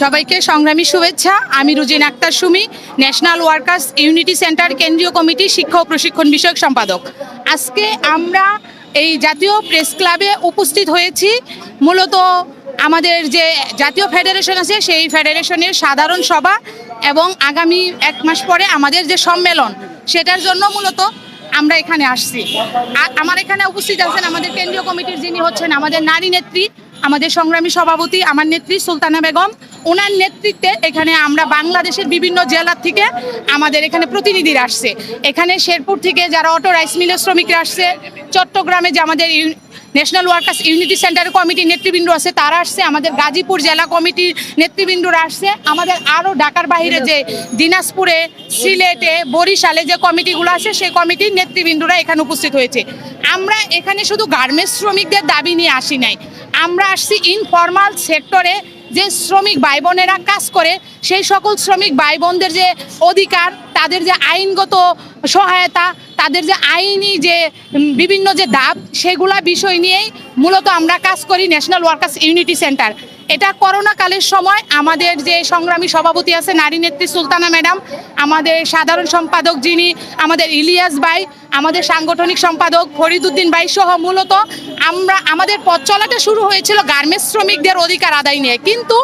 সবাইকে সংগ্রামী শুভেচ্ছা। আমি Rujin Akter Sumi National Workers Unity Centre কেন্দ্রীয় কমিটি শিক্ষা ও প্রশিক্ষণ বিষয়ক সম্পাদক। আজকে আমরা এই জাতীয় প্রেস ক্লাবে উপস্থিত হয়েছি। মূলত আমাদের যে জাতীয় ফেডারেশন আছে, সেই ফেডারেশনের সাধারণ সভা এবং আগামী এক মাস পরে আমাদের যে সম্মেলন, সেটার জন্য মূলত আমরা এখানে আসছি। আর আমার এখানে উপস্থিত আছেন আমাদের কেন্দ্রীয় কমিটির যিনি হচ্ছেন আমাদের নারী নেত্রী, আমাদের সংগ্রামী সভাপতি, আমার নেত্রী সুলতানা বেগম ওনার নেতৃত্বে এখানে আমরা বাংলাদেশের বিভিন্ন জেলা থেকে আমাদের এখানে প্রতিনিধিরা আসছে। এখানে শেরপুর থেকে যারা অটো রাইস মিলের শ্রমিকরা আসছে, চট্টগ্রামে যে আমাদের ন্যাশনাল ওয়ার্কার্স ইউনিটি সেন্টার কমিটির নেতৃবৃন্দ আছে, তারা আসছে। আমাদের গাজীপুর জেলা কমিটির নেতৃবৃন্দরা আসছে। আমাদের আরও ঢাকার বাইরে যে দিনাজপুরে, সিলেটে, বরিশালে যে কমিটিগুলো আছে, সেই কমিটির নেতৃবৃন্দরা এখানে উপস্থিত হয়েছে। আমরা এখানে শুধু গার্মেন্টস শ্রমিকদের দাবি নিয়ে আসি নাই। আমরা আসছি ইনফরমাল সেক্টরে যে শ্রমিক ভাই বোনেরা কাজ করে, সেই সকল শ্রমিক ভাই বোনদের যে অধিকার, তাদের যে আইনগত সহায়তা, তাদের যে আইনি যে বিভিন্ন যে দাব সেগুলা বিষয় নিয়েই মূলত আমরা কাজ করি ন্যাশনাল ওয়ার্কার্স ইউনিটি সেন্টার এটা করোনা কালের সময় আমাদের যে সংগ্রামী সভাপতি আছে, নারী নেত্রী সুলতানা ম্যাডাম, আমাদের সাধারণ সম্পাদক যিনি, আমাদের ইলিয়াস ভাই, আমাদের সাংগঠনিক সম্পাদক ফরিদুদ্দিন ভাই সহ মূলত আমরা, আমাদের পথ চলাটা শুরু হয়েছিল গার্মেন্টস শ্রমিকদের অধিকার আদায় নিয়ে। কিন্তু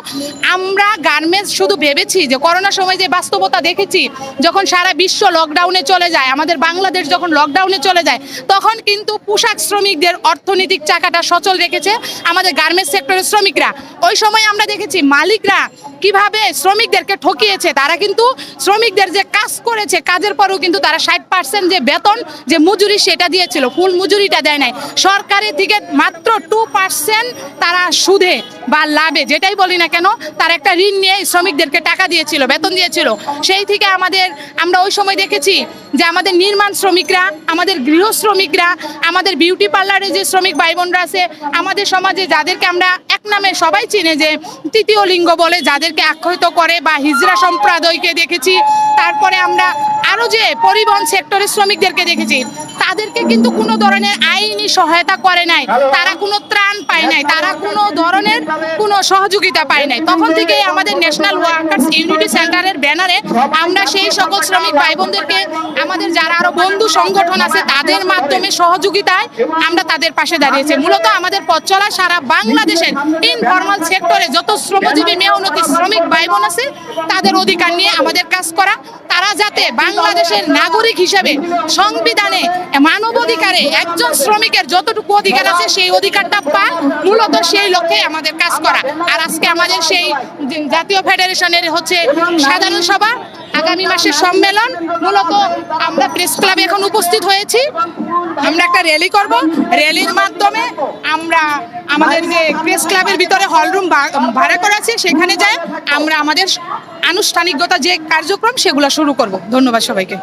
আমরা গার্মেন্টস শুধু ভেবেছি যে করোনার সময় যে বাস্তবতা দেখেছি, যখন সারা বিশ্ব লকডাউনে চলে যায়, আমাদের বাংলাদেশ যখন লকডাউনে চলে যায়, তখন কিন্তু পোশাক শ্রমিকদের অর্থনৈতিক চাকাটা সচল রেখেছে। আমাদের গার্মেন্টস সেক্টরের শ্রমিকরা, ওই সময় আমরা দেখেছি মালিকরা কীভাবে শ্রমিকদেরকে ঠকিয়েছে। তারা কিন্তু শ্রমিকদের যে কাজ করেছে, কাজের পরেও কিন্তু তারা ষাট পার্সেন্ট যে বেতন, যে মজুরি সেটা দিয়েছিল। ফুল মজুরিটা দেয় নাই। সরকারের থেকে মাত্র টু পার্সেন্ট তারা সুদে বা লাভে যেটাই বলি না কেন তার একটা ঋণ নিয়ে শ্রমিকদেরকে টাকা দিয়েছিল বেতন দিয়েছিল। সেই থেকে আমাদের আমরা ওই সময় দেখেছি যে আমাদের নির্মাণ শ্রমিকরা আমাদের গৃহ শ্রমিকরা আমাদের বিউটি পার্লারে যে শ্রমিক ভাই বোনরা আছে আমাদের সমাজে যাদেরকে আমরা এক নামে সবাই চিনে যে তৃতীয় লিঙ্গ বলে যাদেরকে আখ্যায়িত করে বা হিজরা সম্প্রদায়কে দেখেছি তারপরে আমরা আরও যে পরিবহন সেক্টরের শ্রমিকদেরকে দেখেছি তাদেরকে কিন্তু কোনো ধরনের আইনি সহায়তা করে নাই। তারা কোনো ত্রাণ পায় নাই। তারা কোনো ধরনের কোনো সহযোগিতা পায় নাই। তখন থেকেই আমাদের ন্যাশনাল ওয়ার্কার্স ইউনিটি সেন্টারের ব্যানারে আমরা সেই সকল শ্রমিক ভাই বোনদেরকে আমাদের যারা আরও বন্ধু সংগঠন আছে, তাদের মাধ্যমে সহযোগিতায় আমরা তাদের পাশে দাঁড়িয়েছি। মূলত আমাদের পথ চলা সারা বাংলাদেশের ইনফরমাল সেক্টরে যত শ্রমজীবী, মেহনতি শ্রমিক ভাই বোন আছে, তাদের অধিকার নিয়ে আমাদের কাজ করা। তারা যাতে বাংলাদেশের নাগরিক হিসেবে সংবিধানে মানবাধিকারে একজন শ্রমিকের যতটুকু অধিকার আছে, সেই অধিকারটা পান মূলত সেই লক্ষ্যে আমাদের কাজ করা। আর আজকে আমাদের সেই জাতীয় ফেডারেশনের হচ্ছে সাধারণ সভা, আগামী মাসের সম্মেলন। মূলত আমরা প্রেস ক্লাবে এখন উপস্থিত হয়েছি। আমরা একটা র্যালি করব। র্যালির মাধ্যমে আমরা আমাদের যে প্রেস ক্লাবের ভিতরে হলরুম ভাড়া করা আছে, সেখানে যাই। আমরা আমাদের আনুষ্ঠানিকতা যে কার্যক্রম, সেগুলো শুরু করব। ধন্যবাদ সবাইকে।